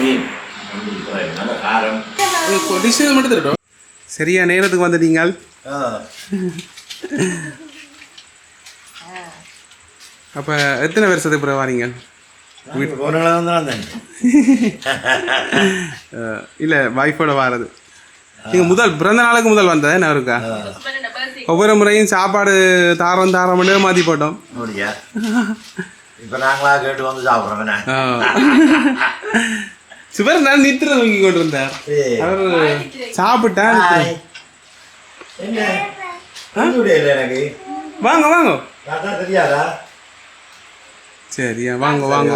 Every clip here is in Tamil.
மீன். காரம் டிஷ் மட்டும் தரட்டும். சரியா நேரத்துக்கு வந்துட்டீங்க அப்போ எத்தனை வருஷத்துக்கு பிறகு வாரீங்க? இல்லை வைஃபோட வாரது. நீங்கள் முதல் பிறந்த நாளுக்கு முதல் வந்தது என்ன இருக்கா? ஒவ்வொரு முறையும் சாப்பாடு தாரம் தாரம் மாற்றி போட்டோம். அப்படியா? இப்போ நாங்களா கேட்டு வந்து சாப்பிட்றோம் சிவர் நான் நித்திர தூங்கி கொண்டு இருந்தார் ஏய். அவர் சாப்பிட்டா நித்திரை. என்ன? கண்டுபிடிய இல்லை எனக்கு? வாங்க வாங்க. தெரியாதா? சரியா வாங்க வாங்க.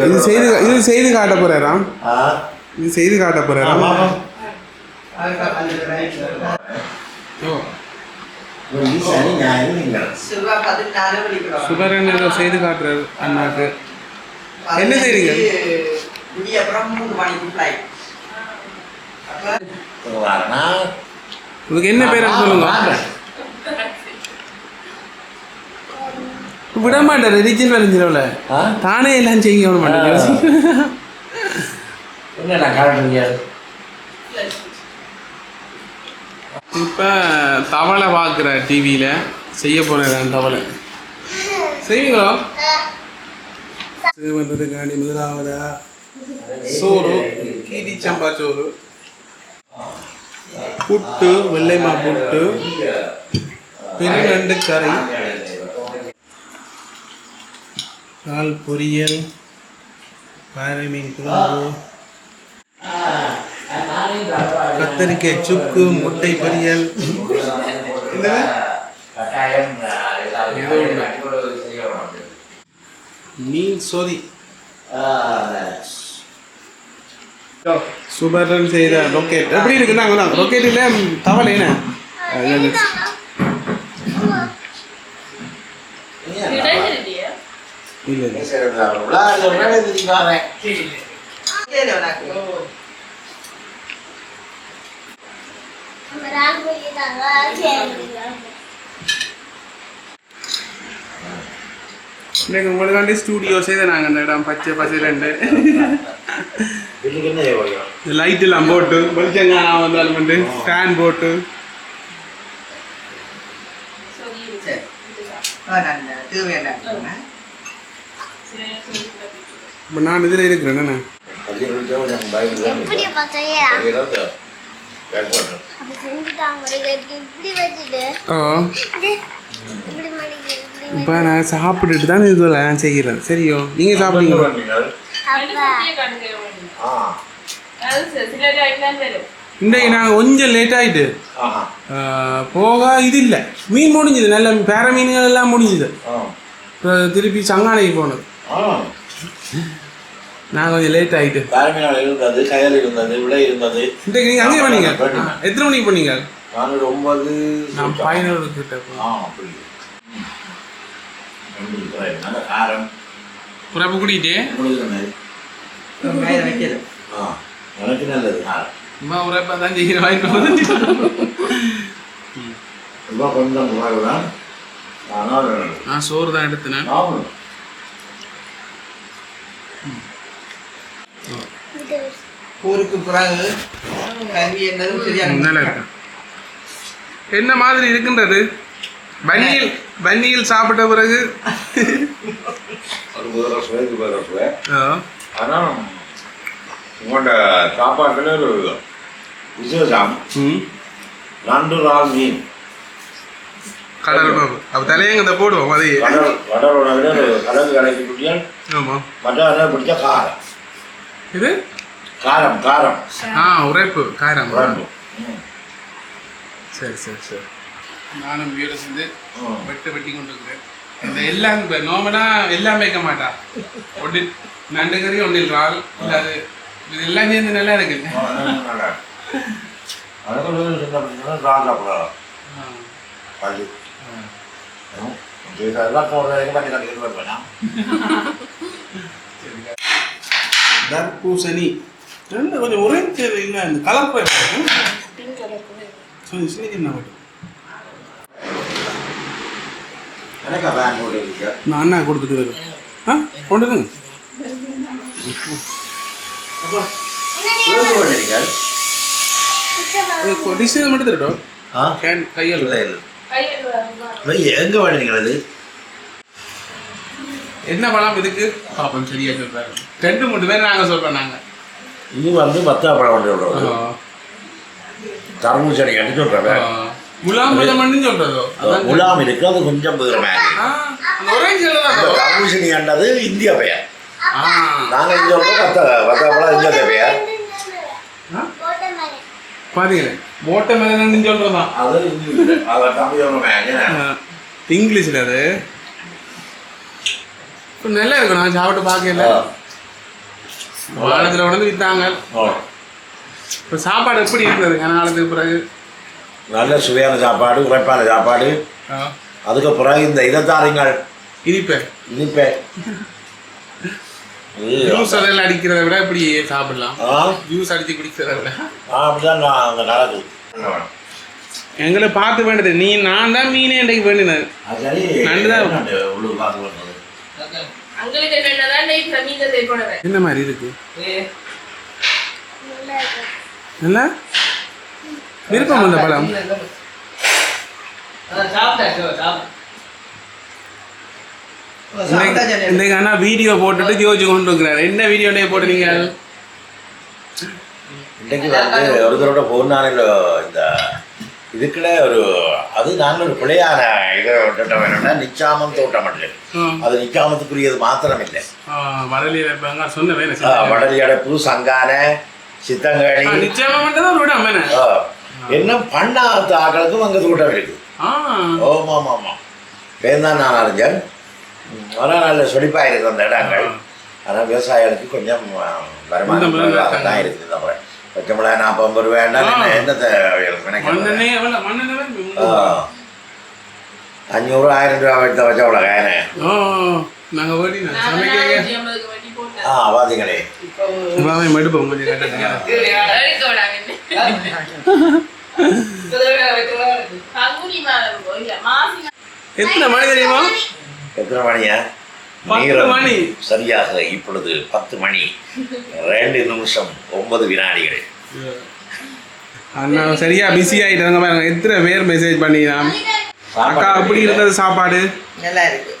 இது செய்து இது செய்து காட்ட போறாராம் இது செய்து காட்ட போறாராம் சுபரன் ஏதோ செய்து காட்டுறாரு அண்ணாக்கு என்ன செய்றீங்க? இதுக்கு என்ன பேர் சொல்லுங்க விட மாட்டார் ரிஜின் வரைஞ்சிடல தானே எல்லாம் செய்ய மாட்டேன் என்னடா காட்டுறீங்க இப்போ தவளை பார்க்குற டிவியில் செய்ய போகிறேன் தவளை செய்வீங்களோ செய்வதுக்காண்டி முதலாவதா சோறு கீரி சம்பா சோறு புட்டு வெள்ளைமா புட்டு பெருநண்டு கறி கால் பொரியல் பாறை மீன் குழம்பு கத்தரிக்காய் சுக்கு முட்டை பொரியல். மீன் சொதி. சுபரன் செய்த ரொக்கெட் எப்படி இருக்கு? நாங்க தான் ரொக்கெட் இல்ல தவளை என்ன? இல்ல இல்ல சரி உனக்கு இன்னைக்கு உங்களுக்காண்டி ஸ்டூடியோ செய்த நாங்க அந்த இடம் பச்சை பசை ரெண்டு லைட் எல்லாம் போட்டு வெளிச்சங்கானா வந்தாலும் வந்து ஃபேன் போட்டு. இப்போ நான் இதில் இருக்கிறேன் என்ன? இப்போ நான் சாப்பிட்டுட்டு தான் இதெல்லாம் நான் செய்கிறேன் சரியோ. நீங்கள் சாப்பிடுங்க இன்றைக்கு நான் கொஞ்சம் லேட் ஆகிட்டு போக இது இல்லை மீன் முடிஞ்சுது. நல்ல பேர மீன்கள் எல்லாம் முடிஞ்சுது. திருப்பி சங்கானைக்கு போனது. நான் கொஞ்சம் லேட் ஆகிட்டு காரமீனால் இருந்தது கயல் இருந்தது விடை இருந்தது. இன்றைக்கு நீங்கள் அங்கே பண்ணீங்க எத்தனை மணிக்கு பண்ணீங்க நான் ஒன்பது நான் பதினோரு கிட்ட. ஆ அப்படி ம். ரெண்டு fry. நல்ல காரம்? புறப்பு கூட்டிகிட்டே உங்களுக்கு என்ன? வெங்காயம் வைக்கிறது. ஆ எனக்கு நல்லது உரைப்பா தான் செய்கிற கொஞ்சம் தான். ஆனால் நான் சோறு தான் எடுத்தேன். இது ஊருக்கு பிறகு கல்வி நல்லா இருக்கேன் என்ன மாதிரி இருக்கின்றது? வன்னியில் வன்னியில் சாப்பிட்ட பிறகு? சுவை. ஆ, ஆனால் உங்களோட சாப்பாட்டில் ஒரு விசேஷம். நண்டு இறால் மீன். கடல் உணவு. அப்போ தலையங்க இந்த போடுவோம் அது. கடல் கடல் உணவில் கலந்து கலக்கி குட்டியால் ஆமாம் மற்ற பிடிச்ச காரம். இது? காரம் காரம். ஆ உரைப்பு காரம். ம். சரி சரி சரி. நானும் வீடு செஞ்சு ம். வெட்டு வெட்டி கொண்டு இருக்கிறேன் இந்த எல்லாம் இப்போ நோமனா எல்லாம் வைக்க மாட்டா. ஒன்று நண்டு கறி ஒன்றில் இறால் இல்லை அது. இது எல்லாம் சேர்ந்து நல்லா இருக்கு தர்பூசணி. ரெண்டு கொஞ்சம் ஒரே தேவை இல்லை இந்த கலர் போய் கொஞ்சம் சின்ன நான் அண்ணா கொடுத்துட்டு வரும் ஆ? பண்ணிருக்கா டிசைன் மட்டும் தரட்டும். ஆ? கேன் கையால். எங்க வேணுங்களா இது என்ன பழம் இதுக்கு? பாப்போம் சரியா சொல்றாரு ரெண்டு மூணு பேர் நாங்க சொல்றோம் நாங்க. இது வந்து மத்தாப்பழம் கொண்டு விடுறோம் தர்மூசணி அடிச்சு விட்றேன் முலாம் பழம்னு சொல்றதோ? முலாம் இருக்கு அது கொஞ்சம். தர்மூசணி கண்டது இந்தியா பெயர். ஆ. நாங்க இங்க வந்து மத்த மத்தாப்பழம் இந்தியா பெயர். பாத்தீங்களே மோட்டை மேலன்னு சொல்றதான் அது சொல்றேன் இங்கிலீஷ்ல அது. நல்லா இருக்கும் நான் சாப்பிட்டு பார்க்கல. வானத்துல உணர்ந்து வித்தாங்க. இப்ப சாப்பாடு எப்படி இருந்தது? கனகாலத்துக்கு பிறகு? நல்ல சுவையான சாப்பாடு உரைப்பான சாப்பாடு. அதுக்கு பிறகு இந்த இதைத்தாருங்கள் இனிப்பேன் இனிப்பே. இது, ஜூஸ் அதெல்லாம் அடிக்கிறத விட இப்படி சாப்பிடலாம்? ஜூஸ் அடிச்சு குடிக்கிறத விட. ஆ, அப்படிதான் நான் அங்கே நடக்குது. எங்களை பார்த்து வேண்டது. நீ நான் தான் மீனே இன்றைக்கு வேண்டினது. அது சரி. அங்களுக்கு என்னதான் இப்ப மீன் தேய்ப்படவே என்ன மாதிரி இருக்கு? நல்லா? விருப்பம் அந்த பழம். இன்னைக்கு- இன்னைக்கு அண்ணா வீடியோ போட்டுட்டு ஜோதிச்சு கொண்டு இருக்கிறார் என்ன வீடியோ போட்டு நீங்க இன்றைக்கு வந்து ஒருத்தரோட போனானில் இந்த இதுக்குள்ள ஒரு அது நாங்கள் ஒரு பிழையான இதை விட்டுட்டோம் என்னன்னா நிச்சாமம் தோட்டம் இல்லை அது நிக்காமத்துக்குரியது மாத்திரம் இல்லை ஆ, வடலி அடைப்பு சங்கான ஆ, இன்னும் பண்ணாத்த ஆக்களுக்கும் அங்கே தோட்டம் இருக்குது ஓம் ஆமாம் பேர்தான் நான் அறிஞர். ஆனால் நல்ல செழிப்பாக இருக்குது அந்த இடங்கள். ஆனால் விவசாயிகளுக்கு கொஞ்சம் வருமானம் தான் இருக்குது இந்த முறை. பச்சை மிளகாய் நாற்பது ரூபாய் வேண்டாம் ஆ. அஞ்சூறு ஆயிரம் ரூபா எடுத்த வட்டி போட்டு ஆ பார்த்தீங்களே மடுப்போம் எத்தனை மணி தெரியுமா எத்தனை மணியா நேரம் மணி. சரியாக இப்பொழுது பத்து மணி. ரெண்டு நிமிஷம் ஒன்பது வினாடிகள். அண்ணா சரியா பிஸி ஆயிட்டாங்க பாருங்க எத்தனை பேர் மெசேஜ் பண்ணிக்கலாம் அக்கா அப்படி இருந்தது சாப்பாடு? நல்லா இருக்கு.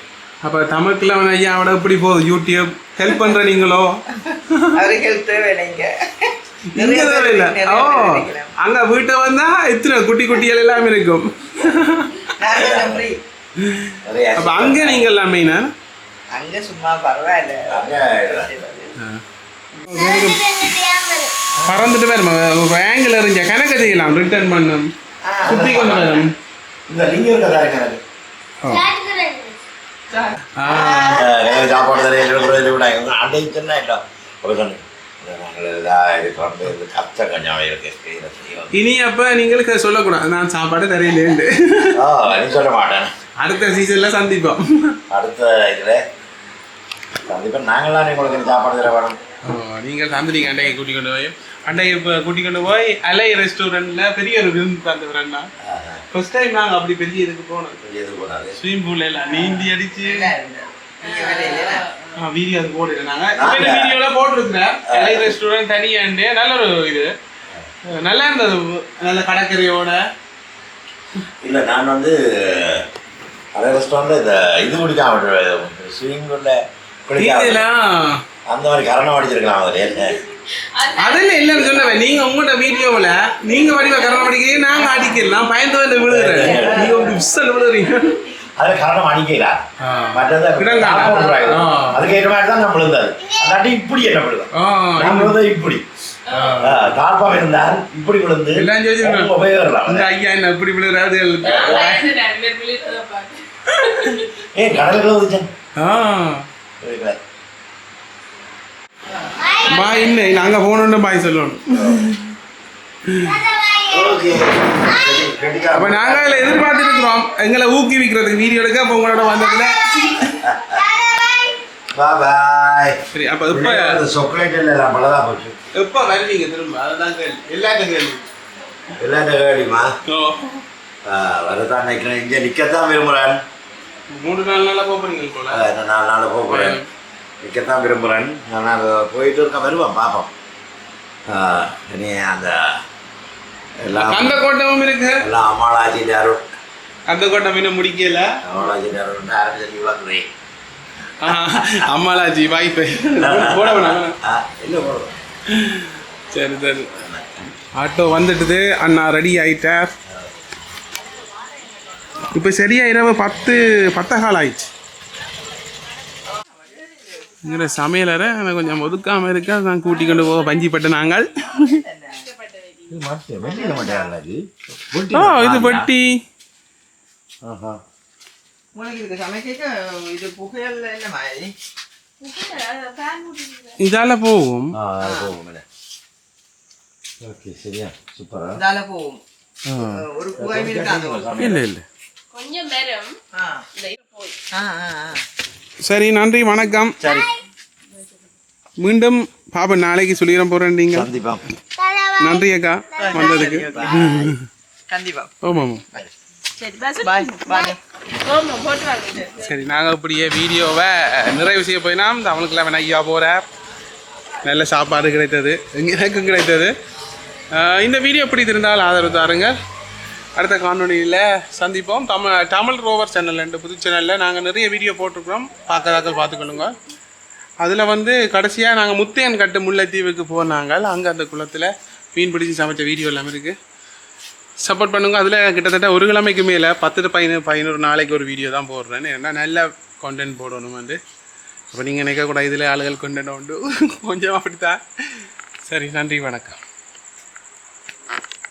அப்ப தமிழ்ல அவன் ஐயா அவட எப்படி போகுது? யூடியூப் ஹெல்ப் பண்ற நீங்களோ? அவருக்கு ஹெல்ப் இங்க. தேவை இல்ல ஓ அங்க வீட்டை வந்தா எத்தனை குட்டி குட்டிகள் எல்லாம் இருக்கும். அப்ப அங்க நீங்க எல்லாம் மெயினா அங்க சும்மா பரவாயில்ல பறந்துட்டு வருமா ஒரு ஆங்கிள் எறிஞ்ச கணக்கு செய்யலாம் ரிட்டர்ன் பண்ணும் சுத்தி கொண்டு வரும் இந்த லிங்க் இருக்கதா எனக்கு சாப்பாடு தரையில் விட அண்டை சின்ன இல்லை ஒரு சொன்னேன். இனி அப்ப நீங்களுக்கு சொல்லக்கூடாது நான் சாப்பாடு நீ சொல்ல மாட்டேன் அடுத்த சீசன்ல சந்திப்போம் அடுத்த இதில் கண்டிப்பாக நாங்களாம் உங்களுக்கு சாப்பாடு தர ஓ, நீங்கள் தந்திரிங்க அண்டைக்கு கூட்டி கொண்டு போய் அண்டைக்கு இப்போ கூட்டி கொண்டு போய் அலை ரெஸ்டாரண்ட்ல பெரிய ஒரு விருந்து தந்துடுறேன்னா ஃபர்ஸ்ட் டைம் நாங்கள் அப்படி பெரிய இதுக்கு போனோம் பெரிய இது போனாது ஸ்விமிங் பூல்ல எல்லாம் நீந்தி அடிச்சு? வீடியோ அது இப்போ வீடியோல போட்டிருக்கிறேன். அலை ரெஸ்டாரண்ட் தனியாண்டு நல்ல ஒரு இது. நல்லா இருந்தது. நல்ல கடற்கரையோட. இல்லை நான் வந்து அதே ரெஸ்டாரண்ட்டில் இந்த இது குடிக்காம ஸ்விமிங் பூலில் இதெல்லாம் அந்த மாதிரி கரணம் அடிச்சிருக்கலாம் அதில் அதெல்லாம் இல்லைன்னு சொன்னவன். நீங்க உங்களோட வீடியோவில் நீங்க வடிவ கரணம் அடிக்கிறீங்க நாங்க அடிக்கலாம் பயந்து வந்து விழுகிறேன். நீங்க ஒரு விசல் விழுறீங்க அதில் கரணம் அடிக்கல. ஆ. மற்றது கிடங்கா. போட்டுறாங்க. ஆ. அதுக்கு ஏற்ற மாதிரி தான் நான் விழுந்தது. அல்லாட்டி இப்படி என்ன விழுந்தது? இப்படி. தாழ்பாக இருந்தால் இப்படி விழுந்து உபயோகம் ஐயா என்ன இப்படி விழுறாரு ஏ கடலுக்குள்ள வந்துச்சேன் ஆ. பாய் இன்னும் நாங்க போகணுன்னு பாய் சொல்லணும். அப்ப நாங்க அதில் எதிர்பார்த்துட்டு இருக்கிறோம். எங்களை ஊக்குவிக்கிறதுக்கு வீடியோ எடுக்க அப்ப உங்களோட வந்ததுல. பாய் சரி அப்ப இப்ப சொக்கலேட் எல்லாம் பலதா போச்சு. எப்ப வருவீங்க திரும்ப? அதுதான் கேள்வி. எல்லாத்தையும் கேள்வி. எல்லாத்த ஓ. வரதான் நினைக்கிறேன். இங்கே நிற்கத்தான் விரும்புகிறேன் மூணு நாலு நாளாக போகிறீங்க போல இன்னும் நாலு நாளாக போகிறேன் நிற்கத்தான் விரும்புகிறேன் ஆனால் போயிட்டு இருக்கேன் வருவேன் பார்ப்போம் இனி அந்த எல்லாம் அந்த கோட்டமும் இருக்கு? எல்லாம் அமலாஜின் அருள். அந்த கோட்டம் இன்னும் முடிக்கல? அமலாஜின் அருள் ஆரம்பிச்சு வாங்குறேன் அம்மாலாஜி வாய்ப்பு. போட இல்லை போடுவோம் சரி சரி. ஆட்டோ வந்துட்டுது. அண்ணா ரெடி ஆயிட்டேன் இப்போ சரியா இரவு பத்து பத்த கால் ஆயிடுச்சு இங்கே சமையலறை எனக்கு கொஞ்சம் ஒதுக்காமல் இருக்கா? நான் கூட்டி கொண்டு போக பஞ்சிப்பட்ட நாங்கள். இது ஓ பெட்டி இதால போகும். சரியா. சூப்பரா. இதால போகும். ஒரு புகை இருக்காது இல்லை இல்லை. கொஞ்சம் நேரம் இந்த. சரி நன்றி வணக்கம். சரி. மீண்டும் பாப்பா நாளைக்கு சொல்லிட போகிறேன் நீங்கள் சந்திப்போம். நன்றி அக்கா வந்ததுக்கு. கண்டிப்பா. ஆமாம் சரி நாங்கள் இப்படியே வீடியோவை நிறைவு செய்ய போயினா அவனுக்குலாம் வேணா ஐயா போகிறார் நல்ல சாப்பாடு கிடைத்தது எனக்கும் கிடைத்தது. இந்த வீடியோ எப்படி இருந்தால் ஆதரவு தாருங்க அடுத்த காணொலியில் சந்திப்போம். தமிழ் தமிழ் ரோவர் சேனல் ரெண்டு புது சேனலில் நாங்கள் நிறைய வீடியோ போட்டிருக்கிறோம். பார்க்கறாக்கள் பார்த்துக்கொள்ளுங்க. அதில் வந்து கடைசியாக நாங்கள் முத்தையன் கட்டு முல்லைத்தீவுக்கு போனாங்க. அங்கே அந்த குளத்தில் மீன் பிடிச்சி சமைச்ச வீடியோ எல்லாமே இருக்குது சப்போர்ட் பண்ணுங்க. அதில் கிட்டத்தட்ட ஒரு கிழமைக்கு மேலே பத்து to பதினொரு பதினோரு நாளைக்கு ஒரு வீடியோ தான் போடுறேன் ஏன்னா நல்ல கண்டென்ட் போடணும் வந்து. அப்போ நீங்கள் நினைக்கக்கூடாது இதில் ஆளுகள் கண்டென்ட் உண்டு. கொஞ்சம் அப்படித்தான். சரி நன்றி வணக்கம்.